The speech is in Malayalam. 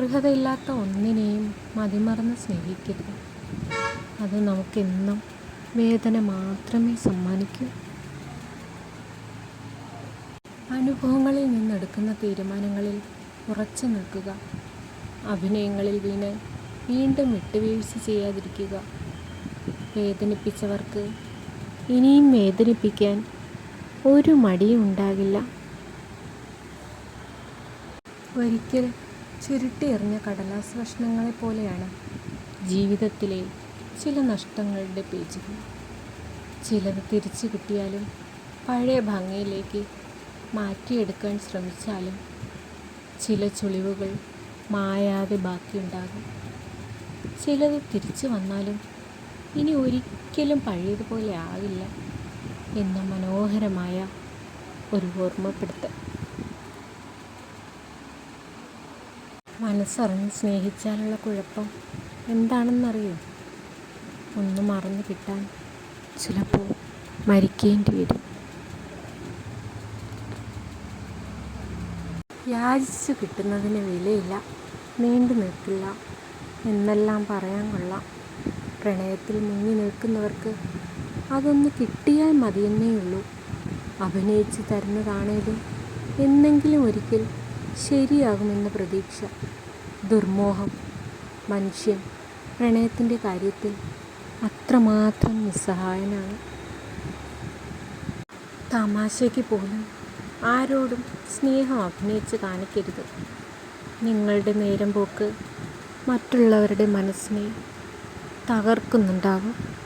അർഹതയില്ലാത്ത ഒന്നിനെയും മതിമറന്ന് സ്നേഹിക്കരുത്. അത് നമുക്കെന്നും വേദന മാത്രമേ സമ്മാനിക്കൂ. അനുഭവങ്ങളിൽ നിന്നെടുക്കുന്ന തീരുമാനങ്ങളിൽ ഉറച്ചു നിൽക്കുക. അഭിനയങ്ങളിൽ വീണ് വീണ്ടും വിട്ടുവീഴ്ച ചെയ്യാതിരിക്കുക. വേദനിപ്പിച്ചവർക്ക് ഇനിയും വേദനിപ്പിക്കാൻ ഒരു മടിയും ഉണ്ടാകില്ല ഒരിക്കൽ ചുരുട്ടി എറിഞ്ഞ കടലാസ് കഷ്ണങ്ങളെ പോലെയാണ് ജീവിതത്തിലെ ചില നഷ്ടങ്ങളുടെ പേജുകൾ. ചിലത് തിരിച്ചു കിട്ടിയാലും പഴയ ഭംഗിയിലേക്ക് മാറ്റിയെടുക്കാൻ ശ്രമിച്ചാലും ചില ചുളിവുകൾ മായാതെ ബാക്കിയുണ്ടാകും. ചിലത് തിരിച്ചു വന്നാലും ഇനി ഒരിക്കലും പഴയതുപോലെ ആവില്ല എന്ന മനോഹരമായ ഒരു ഓർമ്മപ്പെടുത്തൽ. മനസ്സറിഞ്ഞ് സ്നേഹിച്ചാലുള്ള കുഴപ്പം എന്താണെന്നറിയോ? ഒന്ന് മറന്നു കിട്ടാൻ ചിലപ്പോൾ മരിക്കേണ്ടി വരും. യാചിച്ചു കിട്ടുന്നതിന് വിലയില്ല. നീണ്ടു നിൽക്കില്ല. എന്നെല്ലാം പറയാൻ കൊള്ളാം. പ്രണയത്തിൽ മുങ്ങി നിൽക്കുന്നവർക്ക് അതൊന്ന് കിട്ടിയാൽ മതിയെന്നേ ഉള്ളൂ അഭിനയിച്ച് തരുന്നതാണേലും എന്നെങ്കിലും ഒരിക്കൽ ശരിയാകുമെന്ന പ്രതീക്ഷ. ദുർമോഹം മനുഷ്യൻ പ്രണയത്തിന്റെ കാര്യത്തിൽ അത്രമാത്രം നിസ്സഹായനാണ്. തമാശയ്ക്ക് പോലും ആരോടും സ്നേഹം അഭിനയിച്ച് കാണിക്കരുത്. നിങ്ങളുടെ നേരം പോക്ക് മറ്റുള്ളവരുടെ മനസ്സിനെ തകർക്കുന്നുണ്ടാകും